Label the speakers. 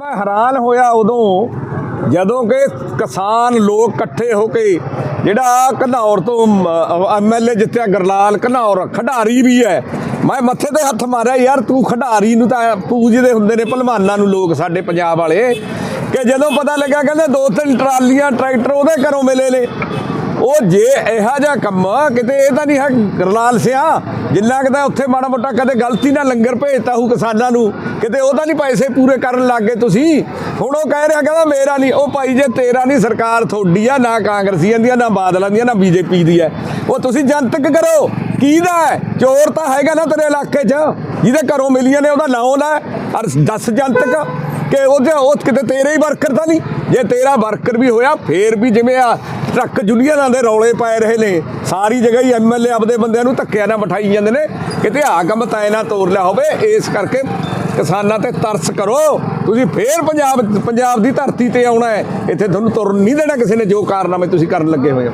Speaker 1: ਮੈਂ ਹੈਰਾਨ ਹੋਇਆ ਉਦੋਂ, ਜਦੋਂ ਕਿ ਕਿਸਾਨ ਲੋਕ ਇਕੱਠੇ ਹੋ ਕੇ ਜਿਹੜਾ ਘਨੌਰ ਤੋਂ ਐਮਐਲਏ ਜਿੱਤਿਆ ਗਰਲਾਲ, ਘਨੌਰ ਖਿਡਾਰੀ ਵੀ ਹੈ। ਮੈਂ ਮੱਥੇ ਤੇ ਹੱਥ ਮਾਰਿਆ, ਯਾਰ ਤੂੰ ਖਿਡਾਰੀ ਨੂੰ ਤਾਂ ਪੂਜਦੇ ਹੁੰਦੇ ਨੇ ਭਲਵਾਨਾਂ ਨੂੰ ਲੋਕ ਸਾਡੇ ਪੰਜਾਬ ਵਾਲੇ, ਕਿ ਜਦੋਂ ਪਤਾ ਲੱਗਾ ਕਹਿੰਦੇ ਦੋ ਤਿੰਨ ਟਰਾਲੀਆਂ, ਟਰੈਕਟਰ ਉਹਦੇ ਘਰੋਂ ਮਿਲੇ ਨੇ। ਉਹ ਜੇ ਇਹੋ ਜਿਹਾ ਕੰਮ ਕਿਤੇ ਇਹ ਤਾਂ ਨਹੀਂ ਹੈ ਗਰਲਾਲ ਸਿਆ ਜਿੰਨਾ ਕਿਤੇ ਉੱਥੇ ਮਾੜਾ ਮੋਟਾ ਕਦੇ ਗਲਤੀ ਨਾਲ ਲੰਗਰ ਭੇਜਤਾ ਹੂ ਕਿਸਾਨਾਂ ਨੂੰ, ਕਿਤੇ ਉਹਦਾ ਨਹੀਂ ਪੈਸੇ ਪੂਰੇ ਕਰਨ ਲੱਗ ਗਏ ਤੁਸੀਂ। ਹੁਣ ਉਹ ਕਹਿ ਰਿਹਾ, ਕਹਿੰਦਾ ਮੇਰਾ ਨਹੀਂ, ਉਹ ਭਾਈ ਜੇ ਤੇਰਾ ਨਹੀਂ, ਸਰਕਾਰ ਤੁਹਾਡੀ ਆ, ਨਾ ਕਾਂਗਰਸੀਆਂ ਦੀ ਆ ਨਾ ਬਾਦਲਾਂ ਦੀ ਆ ਨਾ ਬੀਜੇਪੀ ਦੀ ਹੈ ਉਹ ਤੁਸੀਂ ਜਨਤਕ ਕਰੋ। ਕਿਹਦਾ ਹੈ ਚੋਰ ਤਾਂ ਹੈਗਾ ਨਾ ਤੇਰੇ ਇਲਾਕੇ 'ਚ। ਜਿਹਦੇ ਘਰੋਂ ਮਿਲੀਆਂ ਨੇ, ਉਹਦਾ ਨਾਂ ਲੈ ਔਰ ਦੱਸ ਜਨਤਕ ਕਿ ਉਹਦੇ ਉਹ ਕਿਤੇ ਤੇਰੇ ਹੀ ਵਰਕਰ ਤਾਂ ਨਹੀਂ। ਜੇ ਤੇਰਾ ਵਰਕਰ ਵੀ ਹੋਇਆ, ਫੇਰ ਵੀ ਜਿਵੇਂ ਆ ਟਰੱਕ ਯੂਨੀਅਨਾਂ ਦੇ ਰੌਲੇ ਪੈ ਰਹੇ ਨੇ, ਸਾਰੀ ਜਗ੍ਹਾ ਹੀ ਐਮਐਲਏ ਆਪਦੇ ਬੰਦਿਆਂ ਨੂੰ ਧੱਕਿਆਂ ਨਾਲ ਬਿਠਾਈ ਜਾਂਦੇ ਨੇ। ਕਿਤੇ ਆ ਕੰਮ ਤੈ ਨਾ ਤੋਰ ਲਿਆ ਹੋਵੇ, ਇਸ ਕਰਕੇ ਕਿਸਾਨਾਂ ਤੇ ਤਰਸ ਕਰੋ। ਤੁਸੀਂ ਫੇਰ ਪੰਜਾਬ ਪੰਜਾਬ ਦੀ ਧਰਤੀ ਤੇ ਆਉਣਾ ਹੈ। ਇੱਥੇ ਤੁਹਾਨੂੰ ਤੁਰਨ ਨਹੀਂ ਦੇਣਾ ਕਿਸੇ ਨੇ, ਜੋ ਕਾਰਨਾਮੇ ਤੁਸੀਂ ਕਰਨ ਲੱਗੇ ਹੋਏ ਹੋ।